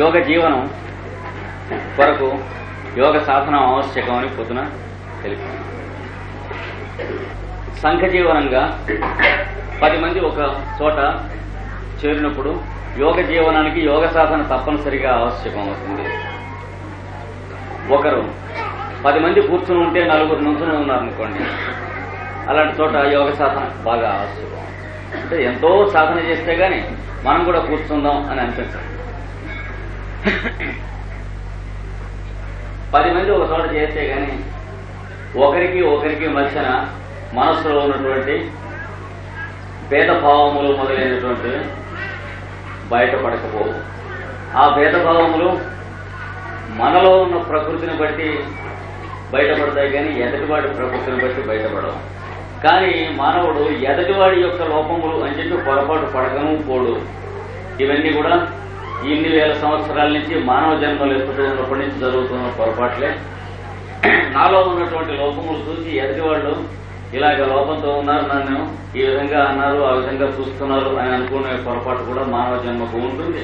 యోగ జీవనం కొరకు యోగ సాధన ఆవశ్యకం అని పొద్దున తెలిసింది సంఘ జీవనంగా పది మంది ఒక చోట చేరినప్పుడు యోగ జీవనానికి యోగ సాధన తప్పనిసరిగా ఆవశ్యకం అవుతుంది. ఒకరు పది మంది కూర్చుని ఉంటే నలుగురు నుంచుని ఉన్నారనుకోండి అలాంటి చోట యోగ సాధన బాగా ఆవశ్యకం. అంటే ఎంతో సాధన చేస్తే గాని మనం కూడా కూర్చుందాం అని అనిపించాలి పది మంది ఒక చోట చేస్తే గాని ఒకరికి ఒకరికి మధ్యన మనస్సులో ఉన్నటువంటి భేదభావములు మొదలైనటువంటి బయటపడకపోవు. ఆ భేదభావములు మనలో ఉన్న ప్రకృతిని బట్టి బయటపడతాయి కానీ ఎదటివాడి ప్రకృతిని బట్టి బయటపడవు. కానీ మానవుడు ఎదటివాడి యొక్క లోపములు అని చెప్పి పొరపాటు పడకము పోడు. ఇవన్నీ కూడా ఇన్ని వేల సంవత్సరాల నుంచి మానవ జన్మలు ఎత్తుతూ నుంచి జరుగుతున్న పొరపాట్లే. నాలో ఉన్నటువంటి లోపములు చూసి ఎదటివాళ్ళు ఇలాగ లోపంతో ఉన్నారు నన్ను. ఈ విధంగా అన్నారు ఆ విధంగా చూస్తున్నారు అని అనుకునే పొరపాటు కూడా మానవ జన్మకు ఉంటుంది.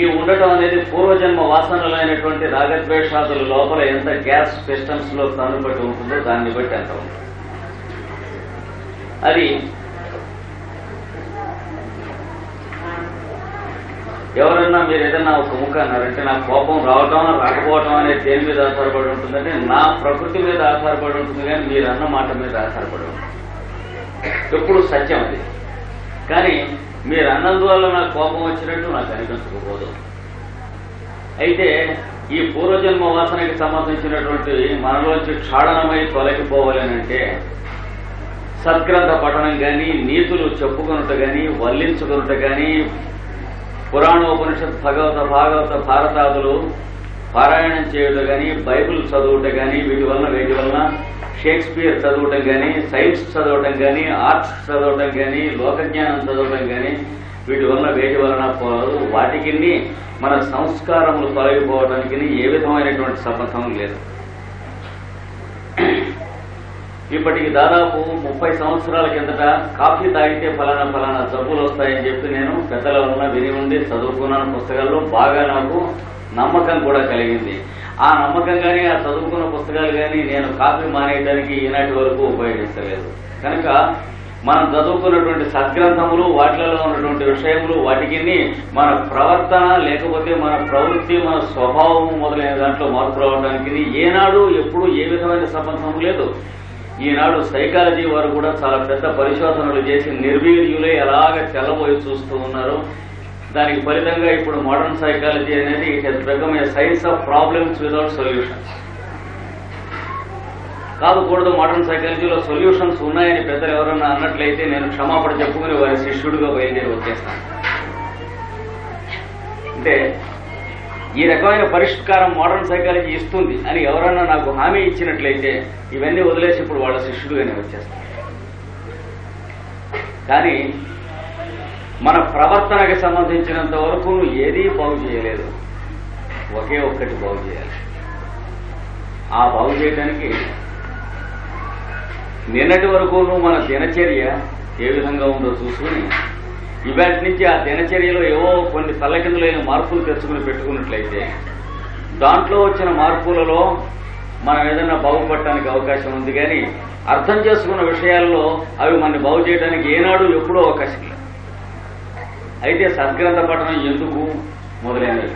ఈ ఉండటం అనేది పూర్వజన్మ వాసనలైనటువంటి రాగద్వేషాదుల లోపల ఎంత గ్యాస్ పిస్టన్స్లో కనుబట్టి ఉంటుందో దాన్ని బట్టి ఎంత ఉంటుంది. అది ఎవరన్నా మీరు ఏదన్నా ఒక ముక్క అన్నారంటే నా కోపం రావటం రాకపోవటం అనేది దేని మీద ఆధారపడి ఉంటుందంటే నా ప్రకృతి మీద ఆధారపడి ఉంటుంది కానీ మీరు అన్న మాట మీద ఆధారపడి ఉంటుంది. ఎప్పుడు సత్యం అది. కానీ మీరు అన్నందువల్ల నాకు కోపం వచ్చినట్టు నాకు అనిపించకపోదు. అయితే ఈ పూర్వజన్మ వాసనకి సంబంధించినటువంటి మనలోంచి క్షాళనమై తొలగిపోవాలనంటే సద్గ్రంథ పఠనం కానీ నీతులు చెప్పుకొనుట కానీ వల్లించుకొనుట కానీ పురాణోపనిషత్ భగవత భాగవత భారతాదులు పారాయణం చేయుట కానీ బైబిల్ చదవటం కానీ వీటి వలన వీటి వలన షేక్స్పియర్ చదవటం కానీ సైన్స్ చదవటం కానీ ఆర్ట్స్ చదవటం కానీ లోకజ్ఞానం చదవటం కానీ వీటి వలన వేటి వలన పోదు. వాటికి మన సంస్కారములు తొలగిపోవడానికి ఏ విధమైనటువంటి సంబంధం లేదు. ఇప్పటికి దాదాపు ముప్పై సంవత్సరాల కిందట కాఫీ తాగితే ఫలానా ఫలానా జబ్బులు వస్తాయని చెప్పి నేను పెద్దల వలన విని ఉండి చదువుకున్నాను పుస్తకాల్లో. బాగా నాకు నమ్మకం కూడా కలిగింది. ఆ నమ్మకం కానీ ఆ చదువుకున్న పుస్తకాలు కానీ నేను కాఫీ మానేయడానికి ఈనాటి వరకు ఉపయోగించలేదు. కనుక మనం చదువుకున్నటువంటి సద్గ్రంథములు వాటిలలో ఉన్నటువంటి విషయములు వాటికి మన ప్రవర్తన లేకపోతే మన ప్రవృత్తి మన స్వభావం మొదలైన దాంట్లో మార్పు రావడానికి ఏనాడు ఎప్పుడు ఏ విధమైన సంబంధం లేదు. ఈనాడు సైకాలజీ వారు కూడా చాలా పెద్ద పరిశోధనలు చేసి నిర్వీర్యులే ఎలాగ తెల్లబోయి చూస్తూ ఉన్నారు దానికి ఫలితంగా ఇప్పుడు మోడర్న్ సైకాలజీ అనేది it has become a science of problems without solutions. కాదుకూడదు modern సైకాలజీలో సొల్యూషన్స్ ఉన్నాయని పెద్దలు ఎవరన్నా అన్నట్లయితే నేను క్షమాపణ చెప్పుకుని వారి శిష్యుడిగా బయలుదేరి వచ్చేస్తాను. అంటే ఈ రకమైన పరిష్కారం మోడర్న్ సైకాలజీ ఇస్తుంది అని ఎవరన్నా నాకు హామీ ఇచ్చినట్లయితే ఇవన్నీ వదిలేసి ఇప్పుడు వాళ్ళ శిష్యుడుగానే వచ్చేస్తారు. కానీ మన ప్రవర్తనకి సంబంధించినంత వరకు నువ్వు ఏదీ బాగు చేయలేదు. ఒకే ఒక్కటి బాగు చేయాలి. ఆ బాగు చేయడానికి నిన్నటి వరకు మన దినచర్య ఏ విధంగా ఉందో చూసుకుని ఇవాటి నుంచి ఆ దినచర్యలో ఏవో కొన్ని తల్లకిందులైన మార్పులు తెచ్చుకుని పెట్టుకున్నట్లయితే దాంట్లో వచ్చిన మార్పులలో మనం ఏదైనా బాగుపడటానికి అవకాశం ఉంది కానీ అర్థం చేసుకున్న విషయాల్లో అవి మన బాగు చేయడానికి ఏనాడు ఎప్పుడూ అవకాశం లేదు. అయితే సద్గ్రంథ పఠనం ఎందుకు మొదలైనవి?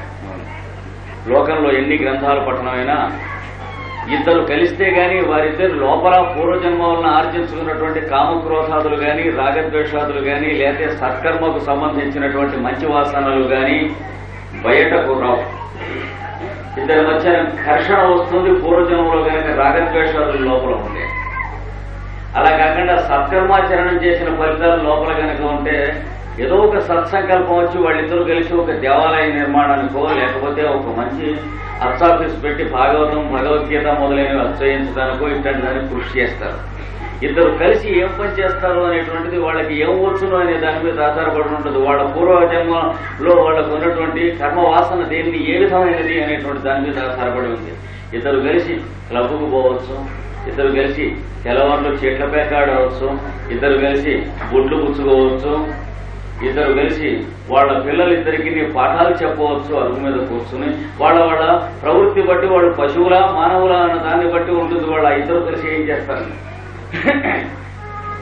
లోకంలో ఎన్ని గ్రంథాలు పఠనమైనా ఇద్దరు కలిస్తే గాని వారిద్దరు లోపల పూర్వజన్మ వలన ఆర్జించుకున్నటువంటి కామక్రోధాదులు గాని రాగద్వేషాదులు గాని లేకపోతే సత్కర్మకు సంబంధించినటువంటి మంచి వాసనలు గాని బయటకు రావు. ఇద్దరి మధ్య ఘర్షణ వస్తుంది పూర్వజన్మలో కనుక రాగద్వేషాదులు లోపల ఉండే అలా కాకుండా సత్కర్మాచరణం చేసిన ఫలితాలు లోపల కనుక ఉంటే ఏదో ఒక సత్సంకల్పం వచ్చి వాళ్ళిద్దరూ కలిసి ఒక దేవాలయ నిర్మాణానికో లేకపోతే ఒక మంచి అర్చాఫీస్ పెట్టి భాగవతం భగవద్గీత మొదలైనవి అచ్చయించడానికో ఇట్లాంటి కృషి చేస్తారు. ఇద్దరు కలిసి ఏం పని చేస్తారు అనేటువంటిది వాళ్ళకి ఏం వచ్చును అనే దాని మీద ఆధారపడి ఉంటుంది. వాళ్ళ పూర్వజన్మలో వాళ్ళకు ఉన్నటువంటి కర్మ వాసన దేనిది ఏ విధమైనది అనేటువంటి దాని మీద ఆధారపడి ఉంది. ఇద్దరు కలిసి క్లబ్కు పోవచ్చు ఇద్దరు కలిసి తెల్లవారులు చెట్ల పేకాడవచ్చు ఇద్దరు కలిసి గుడ్లు పుచ్చుకోవచ్చు ఇద్దరు కలిసి వాళ్ళ పిల్లలిద్దరికి పాఠాలు చెప్పవచ్చు అరుగు మీద కూర్చుని వాళ్ళ వాళ్ళ ప్రవృత్తి బట్టి వాళ్ళు పశువులా మానవులా అన్న దాన్ని బట్టి ఉంటుంది వాళ్ళ ఇద్దరు కలిసి ఏం చేస్తారు?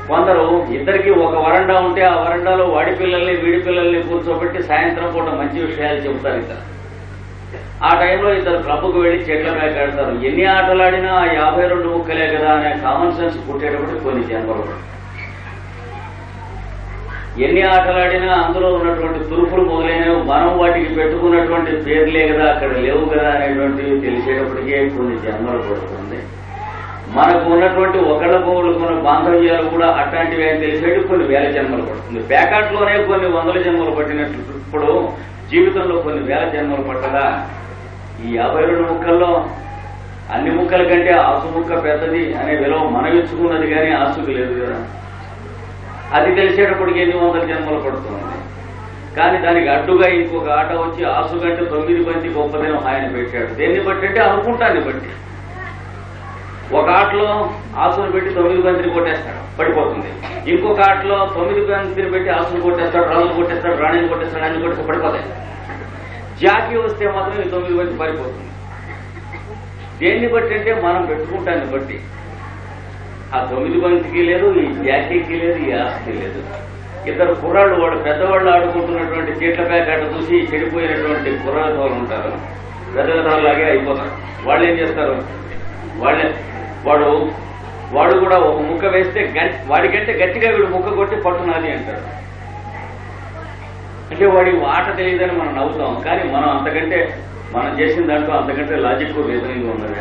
కొందరు ఇద్దరికి ఒక వరండా ఉంటే ఆ వరండాలో వాడి పిల్లల్ని వీడి పిల్లల్ని కూర్చోబెట్టి సాయంత్రం పూట మంచి విషయాలు చెబుతారు ఇద్దరు. ఆ టైంలో ఇద్దరు క్లబ్కు వెళ్ళి చెట్ల బ్యాగ్ ఎన్ని ఆటలాడినా ఆ యాభై రెండు ముక్కలే కదా అనే కామన్ సెన్స్ పుట్టేటప్పుడు కొన్ని జన్మలు ఎన్ని ఆటలాడినా అందులో ఉన్నటువంటి తురుపులు మొదలైనవి మనం వాటికి పెట్టుకున్నటువంటి పేర్లే కదా అక్కడ లేవు కదా అనేటువంటివి తెలిసేటప్పటికే కొన్ని జన్మలు పడుతుంది. మనకు ఉన్నటువంటి ఒకళ్ళకు ఒకళ్ళకున్న బాంధవ్యాలు కూడా అట్లాంటివి అని తెలిసేటి కొన్ని వేల జన్మలు పడుతుంది. పేకాట్లోనే కొన్ని వందల జన్మలు పట్టినట్లు ఇప్పుడు జీవితంలో కొన్ని వేల జన్మలు పట్టగా ఈ యాభై రెండు ముక్కల్లో అన్ని ముక్కల కంటే ఆసు ముక్క పెద్దది అనే విలువ మనవిచ్చుకున్నది కానీ ఆసుకు లేదు కదా. అది తెలిసేటప్పటికి ఎన్ని వందల జన్మలు పడుతుంది? కానీ దానికి అడ్డుగా ఇంకొక ఆట వచ్చి ఆసు కంటే తొమ్మిది బంతి గొప్పదినం ఆయన పెట్టాడు. దేన్ని బట్టి అంటే అనుకుంటాన్ని బట్టి. ఒక ఆటలో ఆసును పెట్టి తొమ్మిది బంతిని కొట్టేస్తాడు. పడిపోతుంది. ఇంకొక ఆటలో తొమ్మిది బంతిని పెట్టి ఆసును కొట్టేస్తాడు రాళ్ళు కొట్టేస్తాడు రాణిని కొట్టేస్తాడు అన్ని కొట్టేస్తే పడిపోతాయి. జాకీ వస్తే మాత్రం ఈ తొమ్మిది బంతి పడిపోతుంది. దేన్ని బట్టి అంటే మనం పెట్టుకుంటాన్ని బట్టి. ఆ తొమ్మిది మందికి లేదు ఈ జాకీకి లేదు ఈ ఆస్తి లేదు. ఇద్దరు కుర్రాళ్ళు వాడు పెద్దవాళ్ళు ఆడుకుంటున్నటువంటి చీట్ల ప్యాకెట్ చూసి చెడిపోయినటువంటి కుర్రాళ్ళు ఉంటారు. పెద్ద అయిపోతారు. వాళ్ళు ఏం చేస్తారు? వాళ్ళే. వాడు వాడు కూడా ఒక ముక్క వేస్తే వాడికంటే గట్టిగా వీడు ముక్క కొట్టి పట్టునాది అంటాడు అంటే వాడి ఆట తెలియదని మనం నవ్వుతాం. కానీ మనం అంతకంటే మనం చేసిన దాంట్లో అంతకంటే లాజిక్ రీజనింగ్ ఉన్నది.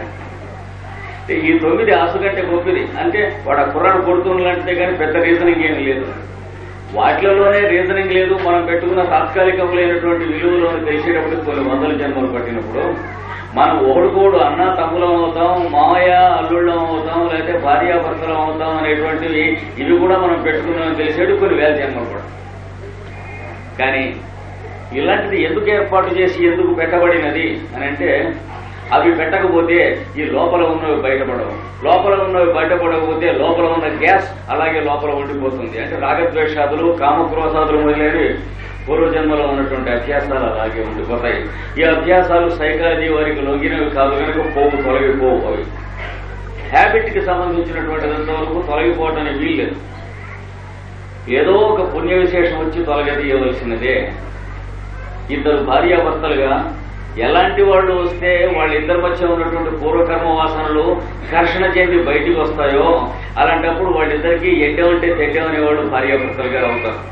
ఈ తొమ్మిది ఆసుగంటే గొప్పది. అంటే వాడు ఆ కుర్రాడు కొడుతున్నలాంటిదే కానీ పెద్ద రీజనింగ్ ఏం లేదు. వాటిలోనే రీజనింగ్ లేదు. మనం పెట్టుకున్న తాత్కాలికములైనటువంటి విలువలను తెలిసేటప్పుడు కొన్ని వందల జన్మలు పట్టినప్పుడు మనం ఒకడుకోడు అన్న తమ్ములం అవుతాం మామయ్య అల్లుళ్ళం అవుతాం లేకపోతే భార్యాభర్తలం అవుతాం అనేటువంటివి ఇవి కూడా మనం పెట్టుకున్నామని తెలిసేటి కొన్ని వేల జన్మలు కూడా కానీ ఇలాంటిది ఎందుకు ఏర్పాటు చేసి ఎందుకు పెట్టబడినది అని అంటే అవి పెట్టకపోతే ఈ లోపల ఉన్నవి బయటపడవు. లోపల ఉన్నవి బయటపడకపోతే లోపల ఉన్న గ్యాస్ అలాగే లోపల ఉండిపోతుంది. అంటే రాగద్వేషాదులు కామక్రోధాదులు మొదలైనవి పూర్వజన్మలో ఉన్నటువంటి అభ్యాసాలు అలాగే ఉండిపోతాయి. ఈ అభ్యాసాలు సైకాలజీ వారికి లొంగినవి కాదు కనుక పోవు తొలగిపోవు అవి. హ్యాబిట్కి సంబంధించినటువంటిదంత వరకు తొలగిపోవటానికి వీల్లేదు. ఏదో ఒక పుణ్య విశేషం వచ్చి తొలగదీయవలసినదే. ఇద్దరు భార్యాభర్తలుగా ఎలాంటి వాళ్ళు వస్తే వాళ్ళిద్దరి మధ్య ఉన్నటువంటి పూర్వకర్మ వాసనలు ఘర్షణ చెంది బయటికి వస్తాయో అలాంటప్పుడు వాళ్ళిద్దరికీ ఎడ్డమంటే తెడ్డవనేవాళ్ళు భార్యాభర్తలుగా అవుతారు.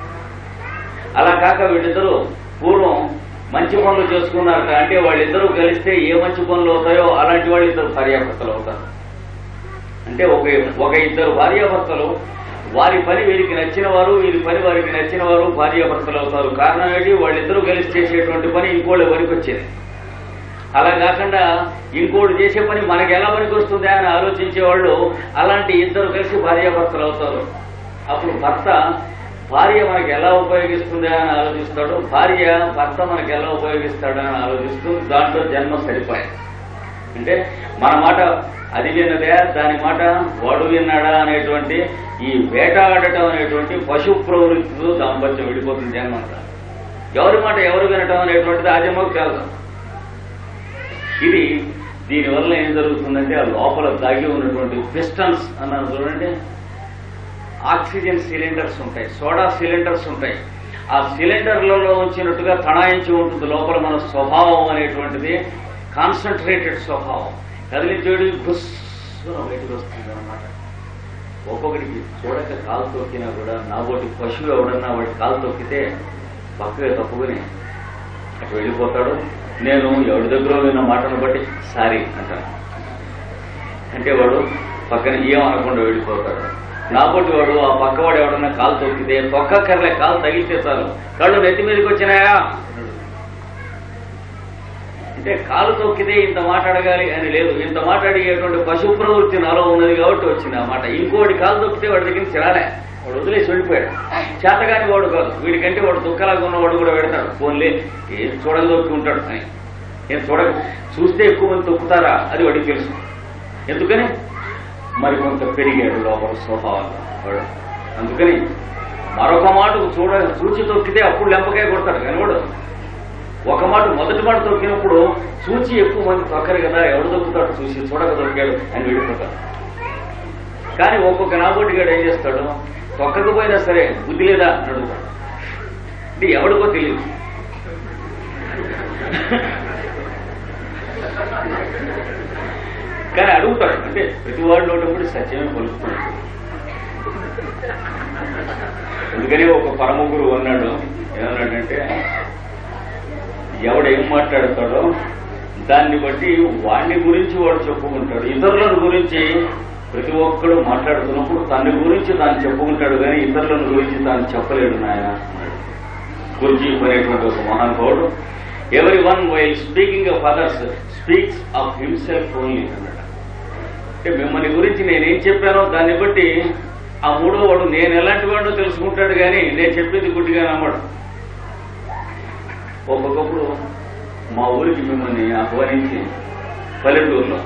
అలా కాక వీళ్ళిద్దరూ పూర్వం మంచి పనులు చేసుకున్నారట. అంటే వాళ్ళిద్దరూ కలిస్తే ఏ మంచి పనులు అవుతాయో అలాంటి వాళ్ళు ఇద్దరు భార్యాభర్తలు అవుతారు. అంటే ఒక ఒక ఇద్దరు భార్యాభర్తలు వారి పని వీరికి నచ్చిన వారు వీరి పని వారికి నచ్చిన వారు భార్యాభర్తలు అవుతారు. కారణం ఏంటి? వాళ్ళిద్దరూ కలిసి చేసేటువంటి పని ఇంకోళ్ళ వరకు వచ్చేది. అలా కాకుండా ఇంకోటి చేసే పని మనకి ఎలా పనికొస్తుంది అని ఆలోచించేవాళ్ళు అలాంటి ఇద్దరు కలిసి భార్యాభర్తలు అవుతారు. అప్పుడు భర్త భార్య మనకి ఎలా ఉపయోగిస్తుందా అని ఆలోచిస్తాడు. భార్య భర్త మనకి ఎలా ఉపయోగిస్తాడు అని ఆలోచిస్తూ దాంట్లో జన్మ సరిపోయాయి అంటే మన మాట అది విన్నదే దాని మాట వాడు విన్నాడా అనేటువంటి ఈ వేటాడటం అనేటువంటి పశు ప్రవృత్తితో దాంపత్యం విడిపోతుంది జన్మంతా. ఎవరి మాట ఎవరు వినటం అనేటువంటిది ఆ జన్మకు ఇది దీనివల్ల ఏం జరుగుతుందంటే ఆ లోపల దాగి ఉన్నటువంటి పిస్టన్స్ అన్నారు చూడండి. ఆక్సిజన్ సిలిండర్స్ ఉంటాయి సోడా సిలిండర్స్ ఉంటాయి. ఆ సిలిండర్లలో ఉంచినట్టుగా తణాయించి ఉంటుంది లోపల మన స్వభావం అనేటువంటిది కాన్సన్ట్రేటెడ్ స్వభావం. కదిలించేడు గుస్సున బయటకు వస్తుంది అనమాట ఒక్కొక్కడికి చూడక కాలు తొక్కినా కూడా నాబోటి పశువు ఎవడన్నా వాడి కాలు తొక్కితే పక్కగా తప్పుకుని అటు వెళ్ళిపోతాడు. నేను ఎవరి దగ్గర విన్న మాటను బట్టి సారీ అంటాను. అంటే వాడు పక్కన ఏం అనకుండా వెళ్ళిపోతాడు నాబోటి వాడు ఆ పక్కవాడు ఎవడన్నా కాలు తొక్కితే తొక్కక్కర్లే కాలు తగిలితే చాలు కళ్ళు నెత్తి మీదకి వచ్చినాయా? అంటే కాలు తొక్కితే ఇంత మాట్లాడగాలి అని లేదు. ఇంత మాట్లాడేటువంటి పశు ప్రవృత్తి నాలో ఉన్నది కాబట్టి వచ్చింది ఆ మాట. ఇంకోటి కాలు తొక్కితే వాడి దగ్గర చిరాలే వాడు వదిలేసి వెళ్ళిపోయాడు. చేతగాని వాడు కాదు. వీడికంటే వాడు దుఃఖలాగా ఉన్నవాడు కూడా పెడతాడు. ఫోన్లే ఏం చూడగదొక్కి ఉంటాడు అని ఏం చూడ చూస్తే ఎక్కువ మంది తొక్కుతారా? అది వాడికి తెలుసు. ఎందుకని? మరి కొంత పెరిగాడు లోపల స్వభావాలు వాడు. అందుకని మరొక మాట చూడ చూచి తొక్కితే అప్పుడు లెంపకాయ కొడతాడు కనివాడు. ఒక మాట మొదటి మాట తొక్కినప్పుడు చూచి ఎక్కువ మంది తొక్కరు కదా ఎవడు తొక్కుతాడు? చూసి చూడక దొరికాడు అని వెళ్ళిపోతాడు. కానీ ఒక్కొక్క నాగోటిగాడు ఏం చేస్తాడు? తొక్కకపోయినా సరే బుద్ధి లేదా? అని అడుగుతాడు అంటే ఎవడికో తెలియదు కానీ అడుగుతాడు. అంటే ప్రతి వాళ్ళు ఉన్నప్పుడు సత్యమే పలుకుతున్నాడు అందుకని ఒక పరమ గురువు అన్నాడు. ఏమన్నాడంటే ఎవడు ఏం మాట్లాడతాడో దాన్ని బట్టి వాడిని గురించి వాడు చెప్పుకుంటాడు. ఇతరులను గురించి ప్రతి ఒక్కడు మాట్లాడుతున్నప్పుడు తన గురించి తాను చెప్పుకుంటాడు కానీ ఇతరులను గురించి తాను చెప్పలేడు నాయన. అన్నాడు గురుజీ అనేటువంటి ఒక మహానుభావుడు ఎవరి one by speaking of others speaks of himself only అన్నాడు. అంటే మిమ్మల్ని గురించి నేనేం చెప్పానో దాన్ని బట్టి ఆ మూడో వాడు నేను ఎలాంటి వాడో తెలుసుకుంటాడు కానీ నేను చెప్పింది గుడ్డిగా నమ్మడు. ఒక్కొక్కప్పుడు మా ఊరికి మిమ్మల్ని ఆహ్వానించి పల్లెటూరులో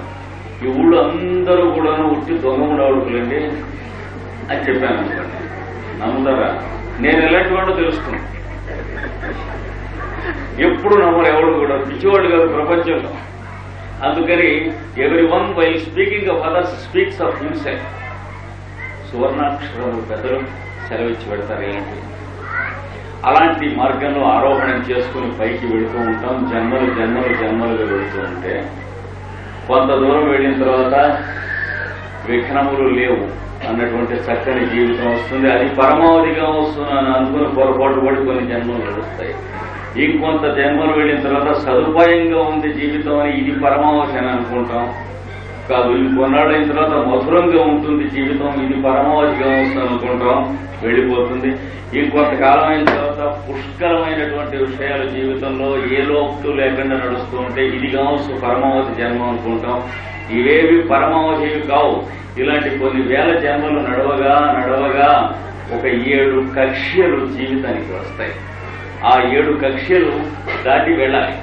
ఈ ఊళ్ళో అందరూ కూడా ఉట్టి దొంగముడవుడుకులండి అని చెప్పాను అనుకోండి. నమ్ముతారా? నేను ఎలాంటి వాడో తెలుసుకున్నాను ఎప్పుడు నమ్మరు ఎవడు కూడా. పిచ్చివాడు కాదు ప్రపంచంలో. అందుకని everyone by speaking of others speaks of himself సువర్ణాక్షరములు పెద్దలు సెలవిచ్చి పెడతారు ఏంటి అలాంటి మార్గంలో ఆరోహణం చేసుకుని పైకి వెళుతూ ఉంటాం. జన్మలు జన్మలు జన్మలుగా వెళుతూ ఉంటే కొంత దూరం వెళ్ళిన తర్వాత విఘ్నములు లేవు అన్నటువంటి చక్కని జీవితం వస్తుంది. అది పరమావధిగా వస్తుందని అనుకుని పొరపాటు పడి కొన్ని జన్మలు నడుస్తాయి. ఇంకొంత జన్మలు వెళ్ళిన తర్వాత సదుపాయంగా ఉంది జీవితం అని ఇది పరమావధి అని అనుకుంటాం. కాదు ఇది అయిన తర్వాత మధురంగా ఉంటుంది జీవితం ఇది పరమావధిగా వస్తుంది అనుకుంటాం. వెళ్ళిపోతుంది. ఇంకొంతకాలం అయిన తర్వాత పుష్కలమైనటువంటి విషయాలు జీవితంలో ఏ లోపు లేకుండా నడుస్తూ ఉంటే ఇది కావచ్చు పరమావధి జన్మ అనుకుంటాం. ఇవేవి పరమావధివి కావు. ఇలాంటి కొన్ని వేల జన్మలు నడవగా నడవగా ఒక ఏడు కక్ష్యలు జీవితానికి వస్తాయి. ఆ ఏడు కక్ష్యలు దాటి వెళ్ళాలి.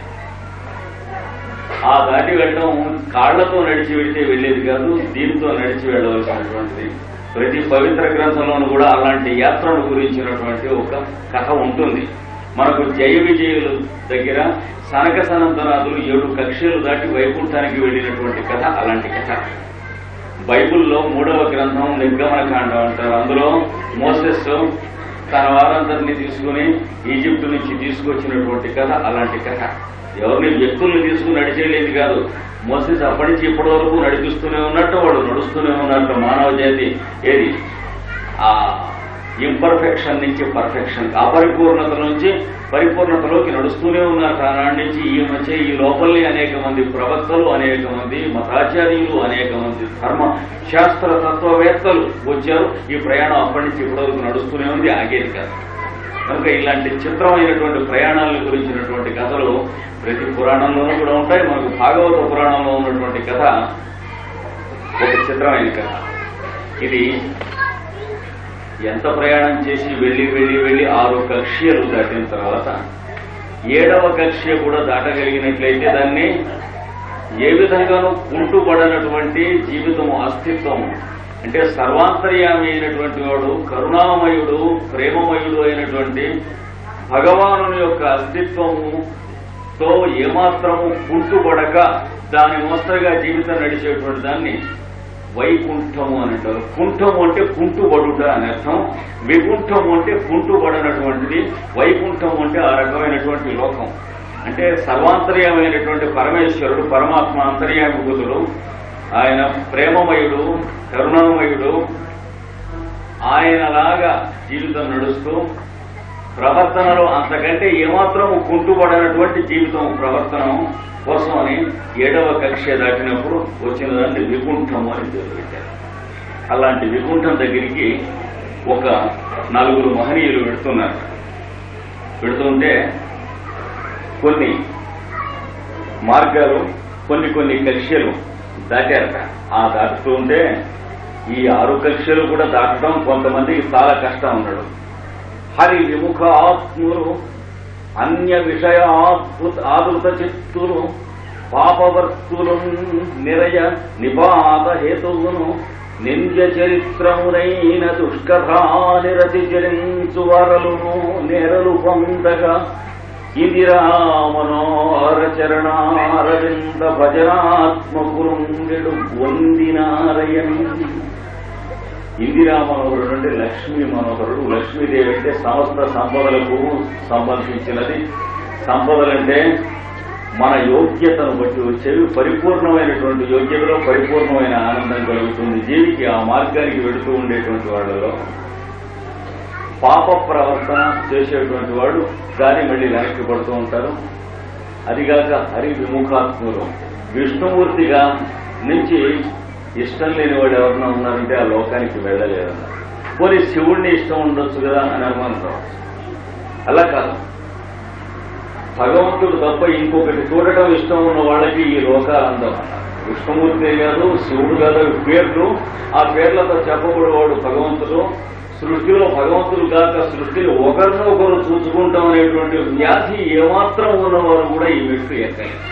ఆ దాటి వెళ్ళడం కాళ్ళతో నడిచి వెళితే వెళ్ళేది కాదు దీంతో నడిచి వెళ్ళవలసినటువంటిది. ప్రతి పవిత్ర గ్రంథంలోనూ కూడా అలాంటి యాత్రను గురించినటువంటి ఒక కథ ఉంటుంది. మనకు జయ విజయుల దగ్గర సనక సనందనాథులు ఏడు కక్షలు దాటి వైకుంఠానికి వెళ్ళినటువంటి కథ అలాంటి కథ. బైబుల్లో మూడవ గ్రంథం నిర్గమన కాండం అంటారు. అందులో మోసెస్ తన వారందరినీ తీసుకుని ఈజిప్ట్ నుంచి తీసుకొచ్చినటువంటి కథ అలాంటి కథ. ఎవరిని వ్యక్తుల్ని తీసుకుని నడిచేయలేదు కాదు. మోసెస్ అప్పటి నుంచి ఇప్పటి వరకు నడిపిస్తూనే ఉన్నట్టు వాడు నడుస్తూనే ఉన్నట్టు మానవ జాతి ఏది? ఆ ఇంపర్ఫెక్షన్ నుంచి పర్ఫెక్షన్ అపరిపూర్ణత నుంచి పరిపూర్ణతలోకి నడుస్తూనే ఉన్నారు ఆనాటి నుంచి ఈ మధ్య ఈ లోపలనే అనేక మంది ప్రవక్తలు అనేక మంది మతాచార్యులు అనేక మంది ధర్మ శాస్త్ర తత్వవేత్తలు వచ్చారు. ఈ ప్రయాణం అప్పటి నుంచి ఇప్పటి వరకు నడుస్తూనే ఉంది. ఆగేది కాదు. కనుక ఇలాంటి చిత్రమైనటువంటి ప్రయాణాల గురించినటువంటి కథలు ప్రతి పురాణంలోనూ కూడా ఉంటాయి. మనకు భాగవత పురాణంలో ఉన్నటువంటి కథ ఒక చిత్రమైన కథ. ఇది ఎంత ప్రయాణం చేసి వెళ్ళి వెళ్ళి వెళ్ళి ఆరు కక్ష్యలు దాటిన తర్వాత ఏడవ కక్ష్య కూడా దాటగలిగినట్లయితే దాన్ని ఏ విధంగానూ కుంటుపడనటువంటి జీవితం అస్తిత్వం అంటే సర్వాంతర్యామి అయినటువంటి వాడు కరుణామయుడు ప్రేమమయుడు అయినటువంటి భగవాను యొక్క అస్తిత్వముతో ఏమాత్రము కుంటుపడక దాని మోస్తరుగా జీవితం నడిచేటువంటి దాన్ని వైకుంఠము అని అంటారు. కుంఠము అంటే కుంటుబడుట అని అర్థం. వికుంఠము అంటే కుంటుబడినటువంటిది వైకుంఠము అంటే ఆ రకమైనటువంటి లోకం. అంటే సర్వాంతర్యమైనటువంటి పరమేశ్వరుడు పరమాత్మ అంతర్యామిభూతుడు ఆయన ప్రేమమయుడు కరుణామయుడు. ఆయనలాగా జీవితం నడుస్తూ ప్రవర్తనలో అంతకంటే ఏమాత్రం కుంటుపడినటువంటి జీవితం ప్రవర్తన కోసమని ఏడవ కక్ష దాటినప్పుడు వచ్చిన వికుంఠం అని పేరు పెట్టారు. అలాంటి వికుంఠం దగ్గరికి ఒక నలుగురు మహనీయులు పెడుతున్నారు పెడుతుంటే కొన్ని మార్గాలు కొన్ని కొన్ని కక్ష్యలు దాటారట. ఆ దాటుతూ ఉంటే ఈ ఆరు కక్ష్యలు కూడా దాటడం కొంతమంది చాలా కష్టం ఉన్నాడు హరి విముఖ ఆత్ములు అన్య విషయ ఆదృత ఆదృత చిత్తులు పాపవర్తులు నిరయ నిపాత హేతువును నింద్య చరిత్రమునైన దుష్కథానిరతి చరించు వరలును నేరలు పొందగా ఇందిరా మనోహర చరణారవింద భజనాత్మకులుండెడు వందినారయన్ ఇందిరా మనోహరుడు అంటే లక్ష్మీ మనోహరుడు. లక్ష్మీదేవి అంటే సమస్త సంపదలకు సంబంధించినది. సంపదలంటే మన యోగ్యతను బట్టి వచ్చేవి. పరిపూర్ణమైనటువంటి యోగ్యతలో పరిపూర్ణమైన ఆనందం కలుగుతుంది. జీవికి ఆ మార్గానికి వెళుతూ ఉండేటువంటి వాళ్ళలో పాప ప్రవర్తన చేసేటువంటి వాడు దాన్ని మళ్ళీ వెనక్కి పడుతూ ఉంటారు. అదిగాక హరి విముఖాత్ములు. విష్ణుమూర్తిగా నుంచి ఇష్టం లేని వాడు ఎవరన్నా ఉన్నారంటే ఆ లోకానికి వెళ్ళలేరన్నారు పోనీ శివుణ్ణి ఇష్టం ఉండొచ్చు కదా అని అనుమానం రావచ్చు అలా కాదు. భగవంతుడు తప్ప ఇంకొకటి చూడటం ఇష్టం ఉన్న వాళ్ళకి ఈ లోక అందం. విష్ణుమూర్తి కాదు శివుడు కాదు పేర్లు. ఆ పేర్లతో చెప్పబడేవాడు భగవంతుడు. సృష్టిలో భగవంతుడు కాక సృష్టిని ఒకరిని ఒకరు చూసుకుంటాం అనేటువంటి వ్యాధి ఏమాత్రం ఉన్నవారు కూడా ఈ మెట్టు ఎక్కలేదు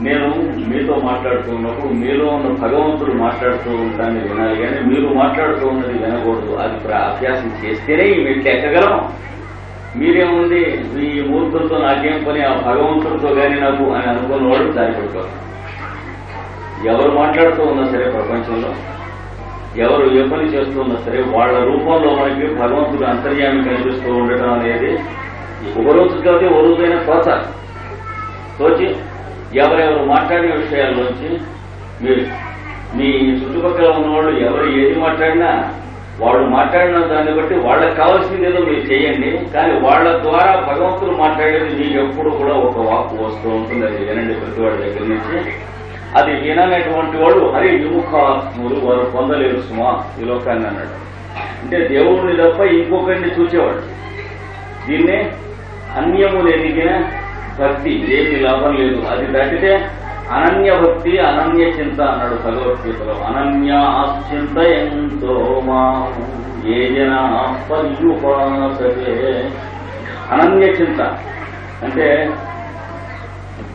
నేను మీతో మాట్లాడుతున్నప్పుడు మీలో ఉన్న భగవంతుడు మాట్లాడుతూ ఉంటాన్ని వినాలి కానీ మీరు మాట్లాడుతూ ఉన్నది వినకూడదు. అది అభ్యాసం చేస్తేనే ఈ మెట్లు ఎక్కగలం. మీరేముంది? మీ మూర్తులతో నాకేం పని? ఆ భగవంతుడితో కానీ నాకు అని అనుకున్నవాడు దారి పడుకోవాలి ఎవరు మాట్లాడుతూ ఉన్నా సరే ప్రపంచంలో ఎవరు ఏ పని చేస్తున్నా సరే వాళ్ళ రూపంలో మనకి భగవంతుడు అంతర్యామి కనిపిస్తూ ఉండటం అనేది ఒక రోజు కాదు ఓ రోజైనా తోచాలి తోచి ఎవరెవరు మాట్లాడే విషయాల్లోంచి మీరు మీ చుట్టుపక్కల ఉన్నవాళ్ళు ఎవరు ఏది మాట్లాడినా వాళ్ళు మాట్లాడిన దాన్ని బట్టి వాళ్ళకి కావాల్సింది ఏదో మీరు చేయండి. కానీ వాళ్ళ ద్వారా భగవంతుడు మాట్లాడేది మీకు ఎప్పుడు కూడా ఒక వాక్కు వస్తూ ఉంటుంది. అది వినండి ప్రతి వాళ్ళ దగ్గర నుంచి. అది విననటువంటి వాడు హరి విముఖాత్ములు వారు పొందలేరు సుమా ఈ లోకాన్ని అన్నాడు. అంటే దేవుడిని తప్ప ఇంకొకరిని చూసేవాడు. దీన్నే అన్యము ఎదిగిన భక్తి ఏమి లాభం లేదు. అది దాటితే అనన్య భక్తి అనన్య చింత అన్నాడు భగవద్గీతలో. అనన్య చింత ఎంతో మాము ఏ జన పర్యుపాసతే. అనన్య చింత అంటే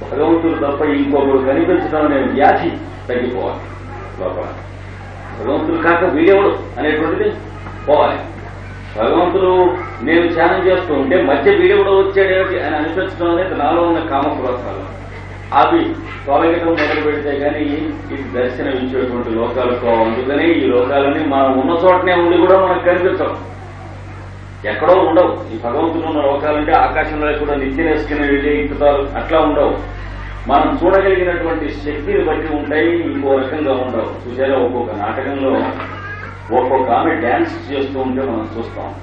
భగవంతుడు తప్ప ఇంకొకరు కనిపించడం అనే వ్యాధి తగ్గిపోవాలి. లోపల. భగవంతుడు కాక వీడెవడు అనేటువంటిది పోవాలి. భగవంతుడు నేను ధ్యానం చేస్తూ ఉంటే మధ్య వీడెవడో వచ్చాడేమిటి అని అనిపించడం అనేది నాలో ఉన్న కామక్రోధాలు. అవి తొలగటం మొదలు పెడితే కానీ ఇది దర్శనం ఇచ్చేటువంటి లోకాలకు అందుకనే ఈ లోకాలని మనం ఉన్న చోటనే ఉండి కూడా మనకు కనిపించవు. ఎక్కడో ఉండవు. ఈ భగవంతుడు ఉన్న లోకాలంటే ఆకాశంలో కూడా నిత్యనేసుకుని వెళ్ళి ఎక్కుతారు అట్లా ఉండవు. మనం చూడగలిగినటువంటి శక్తిని బట్టి ఉంటాయి ఇంకో రకంగా ఉండవు. చూసారా ఒక్కొక్క నాటకంలో ఒక్కొక్క ఆమె డ్యాన్స్ చేస్తూ ఉంటే మనం చూస్తాం.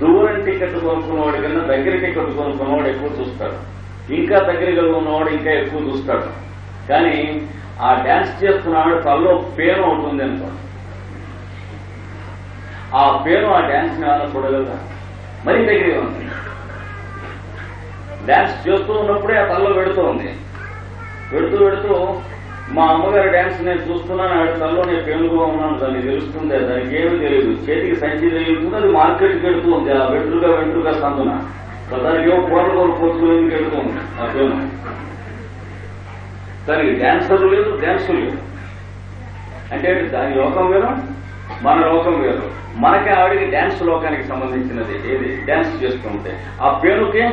దూరం టికెట్ కొనుక్కున్నవాడి కన్నా దగ్గర టికెట్ కొనుక్కున్నవాడు ఎక్కువ చూస్తాడు. ఇంకా దగ్గరగా ఉన్నవాడు ఇంకా ఎక్కువ చూస్తాడు. కానీ ఆ డ్యాన్స్ చేస్తున్నవాడు తల్లో పేను ఉంటుంది అనుకోండి. ఆ పేరు ఆ డ్యాన్స్ ఏమైనా చూడగలరా మరీ దగ్గరగా ఉంది. డ్యాన్స్ చేస్తూ ఉన్నప్పుడే ఆ తల్లో పెడుతూ ఉంది. పెడుతూ పెడుతూ మా అమ్మగారి డ్యాన్స్ నేను చూస్తున్నాను ఆడ తనలో నేను పేలుగా ఉన్నాను దాన్ని తెలుస్తుంది దానికి ఏమీ తెలియదు. చేతికి సంచి తెలియదు అది మార్కెట్కి వెళుతూ ఉంది ఆ వెంట్రుగా వెంట్రుగా సందున. దానికి ఏమో కూరలు కూరలు పోసుకుని వెళుతూ ఉంది ఆ పేరు దానికి డ్యాన్సర్ లేదు డ్యాన్సు లేదు. అంటే దాని లోకం వేరు మన లోకం వేరు. మనకి ఆవిడకి డ్యాన్స్ లోకానికి సంబంధించినది ఏది? డ్యాన్స్ చేస్తూ ఉంటే ఆ పేరుకి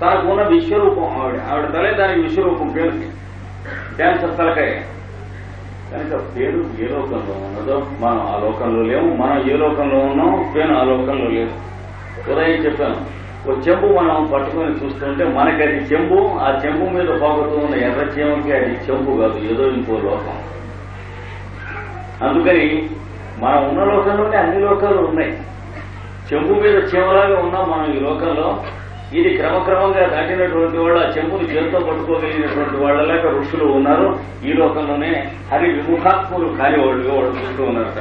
తనకు ఉన్న విశ్వరూపం ఆవిడ. ఆవిడ తలే దానికి విశ్వరూపం పేరు క్యాన్సర్ తలకాయ. కనుక పేరు ఏ లోకంలో ఉన్నదో మనం ఆ లోకంలో లేము మనం ఏ లోకంలో ఉన్నాం పేరు ఆ లోకంలో లేదు. ఉదయం చెప్పాను ఓ చెంబు మనం పట్టుకొని చూస్తుంటే మనకి అది చెంబు ఆ చెంబు మీద పోగుతూ ఉన్న ఎర్ర చీమకి అది చెంబు కాదు ఏదో ఇంకో లోకం. అందుకని మనం ఉన్న లోకంలోనే అన్ని లోకాలు ఉన్నాయి. చెంబు మీద చీమలాగా ఉన్నాం మనం ఈ లోకంలో. ఇది క్రమక్రమంగా దాటినటువంటి వాళ్ళు ఆ చెంపును చేతితో పట్టుకోగలిగినటువంటి వాళ్ళ ఋషులు ఉన్నారు. ఈ లోకంలోనే హరి విముఖాత్ములు కాని వాళ్ళు వాళ్ళు చూస్తూ ఉన్నారట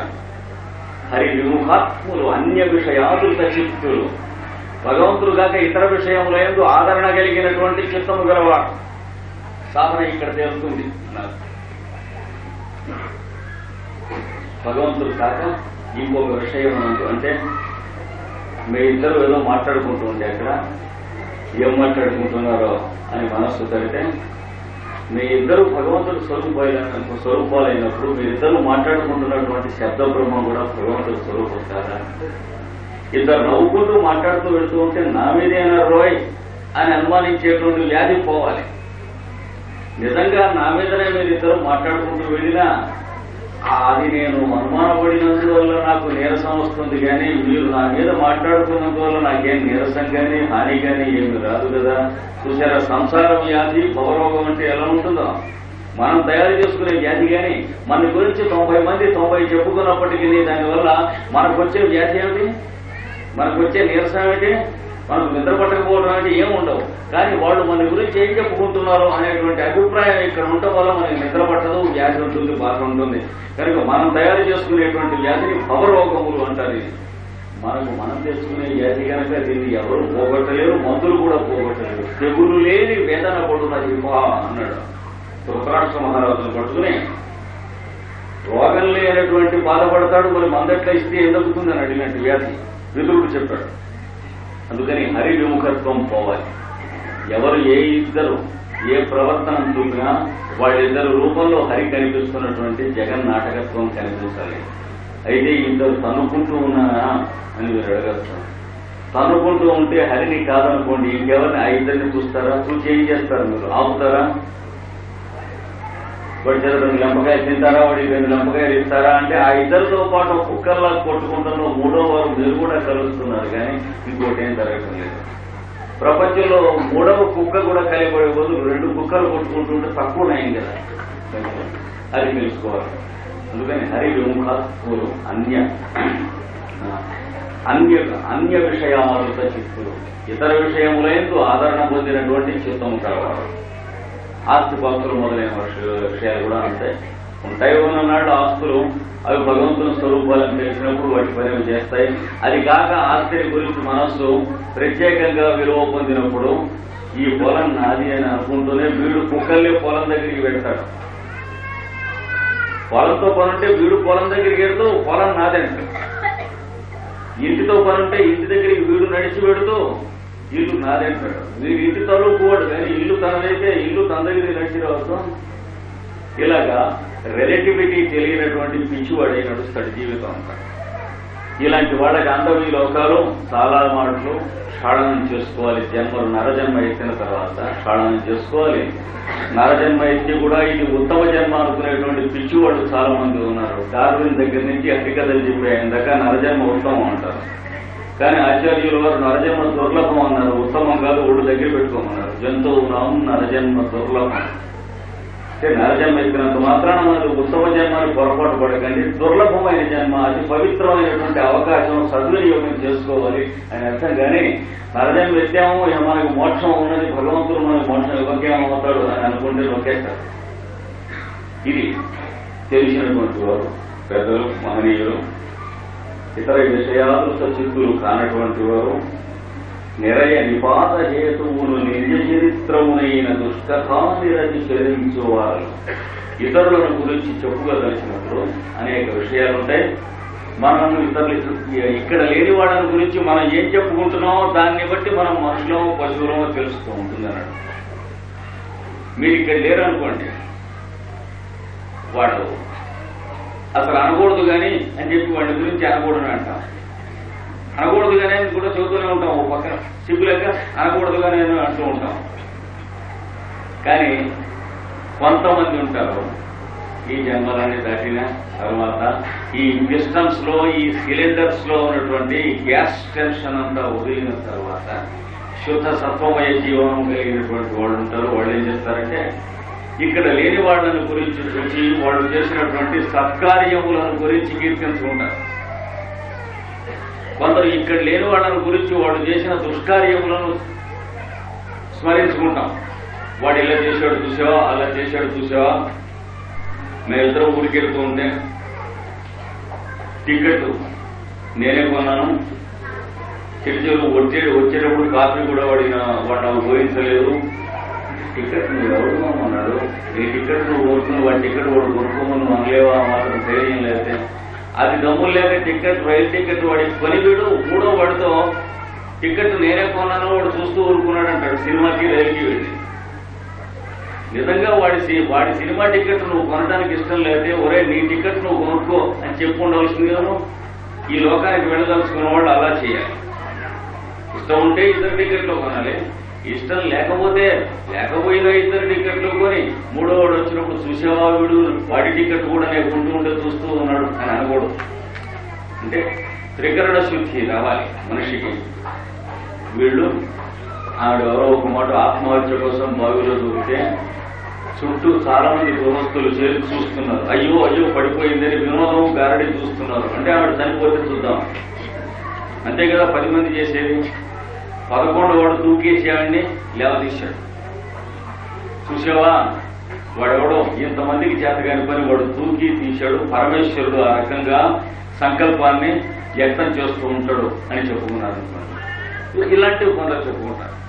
హరి విముఖాత్ములు అన్య విషయాదుల చిత్తులు భగవంతుడు కాక ఇతర విషయంలో ఎందు ఆదరణ కలిగినటువంటి చిత్తము గలవాడు. సాధన ఇక్కడ తేలుతుంది అన్నారు. భగవంతుడు కాక ఇంకొక విషయం అంటే మీ ఇద్దరు ఏదో మాట్లాడుకుంటూ ఉంటే అక్కడ. ఏం మాట్లాడుకుంటున్నారో అని మనస్సు తడితే మీ ఇద్దరు భగవంతుడు స్వరూపాలైన స్వరూపాలైనప్పుడు మీరిద్దరు మాట్లాడుకుంటున్నటువంటి శబ్ద బ్రహ్మ కూడా భగవంతుడు స్వరూపం కాదా? ఇద్దరు నవ్వుకుంటూ మాట్లాడుతూ వెళ్తూ ఉంటే నా మీదేనా రోయ్ అని అనుమానించేటువంటి వ్యాధి పోవాలి. నిజంగా నా మీదనే మీరు ఇద్దరు మాట్లాడుకుంటూ వెళ్ళినా అది నేను అనుమానపడినందువల్ల నాకు నీరసం వస్తుంది కానీ మీరు నా మీద మాట్లాడుతున్నందువల్ల నాకేం నీరసం కానీ హాని కానీ ఏమి రాదు కదా. చూసారా సంసారం వ్యాధి భవరోగం అంటే ఎలా ఉంటుందో? మనం తయారు చేసుకునే వ్యాధి కానీ మన గురించి తొంభై మంది తొంభై చెప్పుకున్నప్పటికీ దానివల్ల మనకు వచ్చే వ్యాధి ఏమిటి? మనకు వచ్చే నీరసం ఏమిటి? మనకు నిద్ర పట్టకపోవడం అంటే ఏముండవు కానీ వాళ్ళు మన గురించి ఏం చెప్పుకుంటున్నారో అనేటువంటి అభిప్రాయం ఇక్కడ ఉండటం వల్ల మనకి నిద్ర పట్టదు వ్యాధి ఉంటుంది బాధ ఉంటుంది. కనుక మనం తయారు చేసుకునేటువంటి వ్యాధిని భవరోగములు అంటారు ఇది. మనకు మనం తెచ్చుకునే వ్యాధి కనుక దీన్ని ఎవరు పోగొట్టలేరు మందులు కూడా పోగొట్టలేరు. తెగులు లేని వేదన పడుతున్నది అన్నాడు. రుద్రాక్ష మహారాజును పట్టుకుని రోగం లేనటువంటి బాధపడతాడు మరి మందట్లా ఇస్తే ఏం తగ్గుతుందని అడిగినట్టు వ్యాధి. విదురుడు చెప్పాడు. అందుకని హరి విముఖత్వం పోవాలి. ఎవరు ఏ ఇద్దరు ఏ ప్రవర్తన చూపినా వాళ్ళిద్దరు రూపంలో హరి కనిపిస్తున్నటువంటి జగన్ నాటకత్వం కనిపించాలి అయితే ఇద్దరు తనుకుంటూ ఉన్నారా అని మీరు అడగచ్చు. తనుకుంటూ ఉంటే హరిని కాదనుకోండి ఇంకెవరిని ఆ ఇద్దరిని చూస్తారా? చూసి ఏం చేస్తారు మీరు? ఆపుతారా? వాడి చేత రెండు లెంపకాయలు తింటారా? వాడి రెండు లెంపకాయలు ఇస్తారా? అంటే ఆ ఇద్దరితో పాటు కుక్కర్లా కొట్టుకుంటున్న మూడో వారు మీరు కూడా కలుస్తున్నారు కానీ ఇంకోటి ఏం జరగటం లేదు. ప్రపంచంలో మూడవ కుక్క కూడా కలిగిపోయే బదులు రెండు కుక్కలు కొట్టుకుంటుంటే తక్కువ నయం కదా. అది తెలుసుకోవాలి. అందుకని హరి విముఖ అన్య అన్య అన్య విషయాలతో చిత్తులు ఇతర విషయములందు ఆదరణ పొందినటువంటి చిత్తము కలవారు ఆస్తిపాస్తులు మొదలైన విషయాలు కూడా ఉంటాయి ఉంటాయి ఉన్ననాడు ఆస్తులు. అవి భగవంతుని స్వరూపాలను తెలిసినప్పుడు వాటి పని చేస్తాయి. అది కాక ఆస్తిని గురించి మనస్సు ప్రత్యేకంగా విలువ పొందినప్పుడు ఈ పొలం నాది అని అనుకుంటూనే వీడు కుక్కల్ని పొలం దగ్గరికి పెడతాడు. పొలంతో పనుంటే వీడు పొలం దగ్గరికి వెళ్తూ పొలం నాదంటాడు ఇంటితో పనుంటే ఇంటి దగ్గరికి వీడు నడిచి పెడుతూ ఇల్లు నాదంటాడు వీడు ఇంటి తలుపు కానీ ఇల్లు తనదైతే ఇల్లు తన నడిచిరావచ్చు ఇలాగా రిలేటివిటీ తెలియనటువంటి పిచ్చివాడై నడుస్తాడు జీవితం అంతా. ఇలాంటి వాళ్ళకి అందరూ ఈ లోకాలు చాలా మాటలు క్షాళనం చేసుకోవాలి. జన్మలు నరజన్మ ఎత్తిన తర్వాత క్షాళనం చేసుకోవాలి. నరజన్మ ఎత్తి కూడా ఇది ఉత్తమ జన్మ అనుకునేటువంటి పిచ్చి వాళ్ళు చాలా మంది ఉన్నారు. డార్విన్ దగ్గర నుంచి హరికథలు చెప్పి ఆయన దాకా నరజన్మ ఉత్తమం అంటారు. కానీ ఆచార్యుల వారు నరజన్మ దుర్లభం అన్నారు. ఉత్తమం కాదు ఒళ్ళు దగ్గర పెట్టుకోమన్నారు. జంతువు నాం నరజన్మ దుర్లభం. అంటే నరజన్మ ఎత్తినంత మాత్రాన మనకు ఉత్తమ జన్మాన్ని పొరపాటు పడకండి. దుర్లభమైన జన్మ అతి పవిత్రమైనటువంటి అవకాశం సద్వినియోగం చేసుకోవాలి అని అర్థం. కానీ నరజన్మ ఎత్తాము ఇక మనకు మోక్షం ఉన్నది భగవంతుడు మనకు మోక్షం ఇవ్వకేమవుతాడు అని అనుకుంటే నొక్కేస్తారు. ఇది తెలిసినటువంటి వారు పెద్దలు మహనీయులు ఇతర విషయాలు చిత్తులు కానటువంటి వారు నిరయ నిపాత హేతువులు నిజ చరిత్రమునైన దుష్కథాన్ని చెల్లించేవారు ఇతరులను గురించి చెప్పుకోదలిచినప్పుడు అనేక విషయాలు ఉంటాయి మనం ఇతరులు ఇక్కడ లేని వాళ్ళని గురించి మనం ఏం చెప్పుకుంటున్నామో దాన్ని బట్టి మనం మనుషులమో పశువులమో తెలుస్తూ ఉంటుంది అన్నాడు మీరు ఇక్కడ లేరనుకోండి వాడు అసలు అనకూడదు కానీ అని చెప్పి వాడి గురించి అనకూడదు అంటాం. అనకూడదు కానీ కూడా చెబుతూనే ఉంటాం ఒక పక్కన సిగ్గులేక అనకూడదు కానీ అంటూ ఉంటాం. కానీ కొంతమంది ఉంటారు ఈ జన్మలాన్ని దాటిన తర్వాత ఈ పిస్టన్స్లో ఈ సిలిండర్స్లో ఉన్నటువంటి గ్యాస్ టెన్షన్ అంతా వదిలిన తర్వాత శుద్ధ సత్వమయ జీవనం కలిగినటువంటి వాళ్ళు ఉంటారు. వాళ్ళు ఏం చేస్తారంటే ఇక్కడ లేని వాళ్ళని గురించి చూసి వాళ్ళు చేసినటువంటి సత్కార్యములను గురించి కీర్తించుకుంటారు. కొందరు ఇక్కడ లేని వాళ్ళని గురించి వాడు చేసిన దుష్కార్యములను స్మరించుకుంటాం. వాడు ఇలా చేశాడు చూసావా? అలా చేశాడు చూసావా? మేమిద్దరం ఊరికెళ్తూ ఉంటే టికెట్ నేనే కొన్నాను. తిరిచేరు వచ్చే వచ్చేటప్పుడు కాఫీ కూడా వాడిన వాడు నాకు పోయించలేదు టికెట్ నువ్వు ఎవరు కొనుక్కున్నాడు? నీ టికెట్ నువ్వు కొనుక్కుని వాడి టికెట్ వాడు కొనుక్కోమని మనలేవా మాత్రం ధైర్యం లేకపోతే. అది దమ్ములు లేక టికెట్ రైలు టికెట్ వాడి కొని వీడు మూడో వాడితో టికెట్ నేనే కొన్నాను వాడు చూస్తూ ఊరుకున్నాడు అంటాడు సినిమాకి రైలుకి వెళ్ళి. నిజంగా వాడి వాడి సినిమా టికెట్ నువ్వు కొనడానికి ఇష్టం లేదే ఒరే నీ టికెట్ నువ్వు కొనుక్కో అని చెప్పు ఉండవలసిందిగాను ఈ లోకానికి వెళ్ళదలుచుకున్న వాళ్ళు అలా చేయాలి. ఇష్టం ఉంటే ఇద్దరు టికెట్లో కొనాలి. ఇష్టం లేకపోతే లేకపోయినా ఇద్దరు టికెట్లు కొని మూడో వాడు వచ్చినప్పుడు చూసేవా వీడు? వాడి టికెట్ కూడా నేను ఉంటే చూస్తూ ఉన్నాడు అని అనకూడదు. అంటే త్రికరణ శుద్ధి రావాలి మనిషికి. వీళ్ళు ఆవిడ ఎవరో ఒక మాట ఆత్మహత్య కోసం బావిలో దూకితే చుట్టూ చాలా మంది గృహస్థులు చేరి చూస్తున్నారు. అయ్యో అయ్యో పడిపోయిందని వినోదం గారడి చూస్తున్నారు. అంటే ఆవిడ చనిపోతే చూద్దాం. అంతే కదా పది మంది చేసేది? పదకొండు వాడు తూకేసేవాడిని లేవదీశాడు చూసావా? వాడెవడో? ఇంతమందికి చేత కాని పని వాడు తూకి తీశాడు. పరమేశ్వరుడు ఆ రకంగా సంకల్పాన్ని వ్యక్తం చేస్తూ ఉంటాడు అని చెప్పుకున్నారు ఇలాంటివి కొందరు చెప్పుకుంటారు.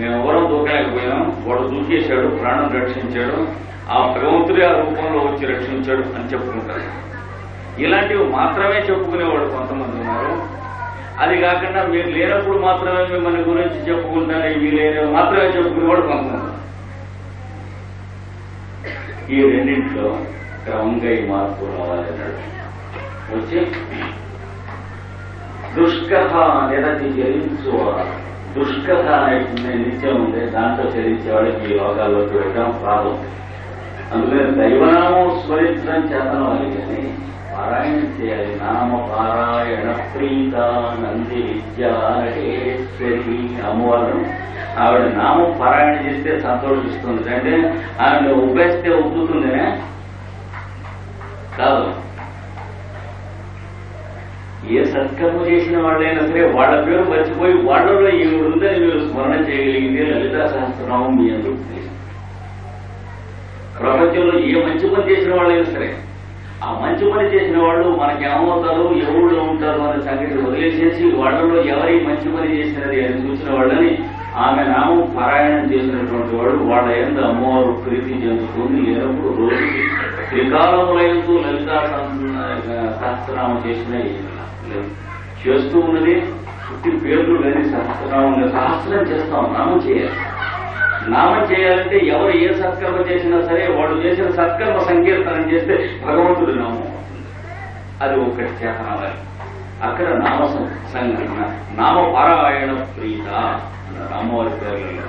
మేము ఎవరో దూకలేకపోయినాం వాడు దూకేశాడు ప్రాణం రక్షించాడు ఆ భగవంతుడి ఆ రూపంలో వచ్చి రక్షించాడు అని చెప్పుకుంటారు. ఇలాంటివి మాత్రమే చెప్పుకునేవాడు కొంతమంది ఉన్నారు. అది కాకుండా మీరు లేనప్పుడు మాత్రమే మిమ్మల్ని గురించి చెప్పుకుంటారు ఇవి లేని మాత్రమే చెప్పుకుని కూడా ఉన్నారు. ఈ రెండింటిలో క్రమంగా ఈ మార్పు రావాలన్నాడు వచ్చి? దుష్కథ నిరతి చరించువాడు దుష్కథ అనే నిత్యం ఉంది దాంట్లో చరించేవాడికి ఈ లోకాల్లోకి వెళ్ళడం రాదు. అందుకని దైవనామం స్మరించడం చేతనం చేతనవాలి కానీ పారాయణం చేయాలి. నామ పారాయణ ప్రీతానంది నంది అమ్మవారు ఆవిడ నామం పారాయణ చేస్తే సంతోషిస్తుంది అంటే ఆవిడ ఉబ్బేస్తే ఉబ్బుతుందనే కాదు. ఏ సత్కర్మ చేసిన వాళ్ళైనా సరే వాళ్ళ పేరు మర్చిపోయి వాళ్ళలో ఏముందని మీరు స్మరణ చేయగలిగితే లలితా సహస్రనామం మీ అందరూ ప్రపంచంలో ఏ మంచి పని చేసిన వాళ్ళైనా సరే ఆ మంచి పని చేసిన వాళ్ళు మనకి ఏమవుతారు? ఎవరు ఉంటారు అనే సంగతి వదిలేసేసి వాళ్ళలో ఎవరి మంచి పని చేసినది అని చూసిన వాళ్ళని ఆమె నామం పారాయణం చేసినటువంటి వాడు వాళ్ళ ఎందు అమ్మవారు ప్రీతి చెందుతుంది లేనప్పుడు రోజు త్రికాలములందు లలితా సహస్రనామం చేసిన చేస్తూ ఉన్నది పుట్టి పేర్లు లేని సహస్రనామం సహస్రం చేస్తాం నామం చేయాలి. నామం చేయాలంటే ఎవరు ఏ సత్కర్మ చేసినా సరే వాడు చేసిన సత్కర్మ సంకీర్తనం చేస్తే భగవంతుడు నామం అది ఒకటి చేతనవాలి అక్కడ నామ సం- నామ పారాయణ ప్రీత అన్నారు అమ్మవారి పేర్లలో.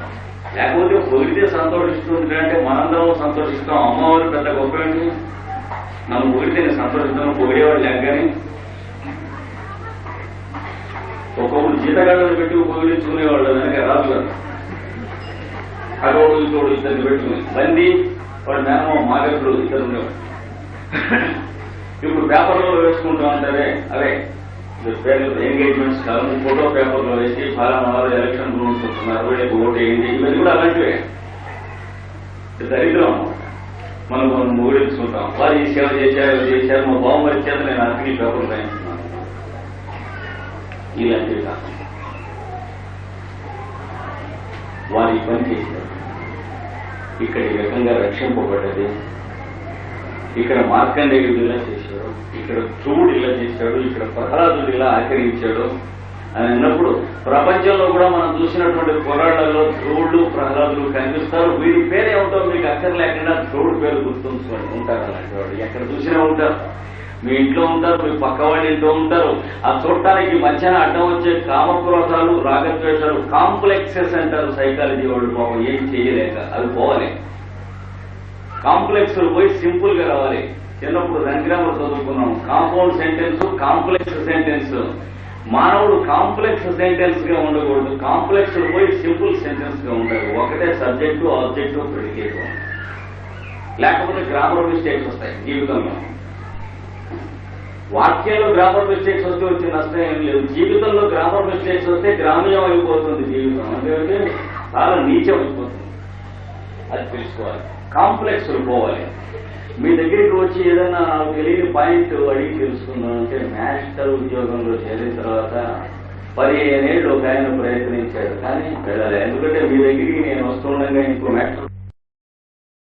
లేకపోతే పొగిడితే సంతోషిస్తుంది అంటే మనందరం సంతోషిస్తాం. అమ్మవారు పెద్ద గొప్ప ఏంటి నన్ను పొగిడితే నేను సంతోషిస్తాను పొగిడేవాడు లేక కానీ ఒక్కొక్కరు జీతగాళ్ళని పెట్టి పొగిడించుకునేవాళ్ళు దానికి రాదు కదా అగోడు ఇతోడు ఇద్దరిని పెట్టుకుని బంది వాడు మేనమో మాగడ్లు ఇద్దరు ఉండేవాడు. ఇప్పుడు పేపర్లో వేసుకుంటూ ఉంటారే అవే ఎంగేజ్మెంట్స్ కాలం ఫోటో పేపర్లో వేసి ఫలానా వారు ఎలక్షన్ రూల్స్ వస్తున్నారు వీళ్ళకి ఓటు వేయండి ఇవన్నీ కూడా అలాంటివే. దరిద్రం మనం మనం ఊరించుకుంటాం వారు ఈ సేవ చేశారు చేశారు మా బావమరి చేత నేను అన్ని పేపర్లు రాయించుకున్నాను. ఇలాంటివి కాకుండా. వారి ఈ పని చేశారు. ఇక్కడ ఈ రకంగా రక్షింపబడ్డది. ఇక్కడ మార్కండేయుడు ఇలా చేశాడు. ఇక్కడ చూడు ఇలా చేశాడు. ఇక్కడ ప్రహ్లాదుడు ఇలా ఆచరించాడు అని అన్నప్పుడు ప్రపంచంలో కూడా మనం చూసినటువంటి పోరాటాల్లో ధ్రువుడు ప్రహ్లాదులు కనిపిస్తారు. వీరి పేరు ఏమిటో మీకు అక్కర్ లేకుండా ధ్రువుడు పేరు గుర్తుంచుకోండి. ఉంటారు అలాంటి వాడు. ఎక్కడ చూసినా ఉంటారు. మీ ఇంట్లో ఉంటారు మీ పక్క వాళ్ళ ఇంట్లో ఉంటారు. ఆ చూడటానికి మధ్యాహ్న అడ్డం వచ్చే కామక్రోధాలు రాగద్వేషాలు కాంప్లెక్సెస్ అంటారు సైకాలజీ వాళ్ళు పాపం ఏం చేయలేక అవి పోవాలి. కాంప్లెక్స్ పోయి సింపుల్గా రావాలి. చిన్నప్పుడు రంగ్రామర్ చదువుకున్నాం. Compound sentence complex sentence. మానవుడు కాంప్లెక్స్ సెంటెన్స్గా ఉండకూడదు. కాంప్లెక్స్ పోయి సింపుల్ సెంటెన్స్గా ఉండాలి ఒకటే సబ్జెక్టు ఆబ్జెక్టు ప్రిడికేట్. లేకపోతే గ్రామర్ మిస్టేక్స్ వస్తాయి జీవితంలో. వాక్యంలో గ్రామర్ మిస్టేక్స్ వస్తే వచ్చే నష్టం ఏం లేదు. జీవితంలో గ్రామర్ మిస్టేక్స్ వస్తే గ్రామీయం అయిపోతుంది జీవితం. అంటే చాలా నీచం అయిపోతుంది. అది తెలుసుకోవాలి. కాంప్లెక్స్ పోవాలి. మీ దగ్గరికి వచ్చి ఏదైనా తెలియని పాయింట్ అడిగి తెలుసుకుందాం అంటే మాస్టర్ ఉద్యోగంలో చేరిన తర్వాత పదిహేనేళ్ళు ఒక ఆయన ప్రయత్నించాడు. కానీ వెళ్ళాలి. ఎందుకంటే మీ దగ్గరికి నేను వస్తుండగా ఇంకో మ్యాటర్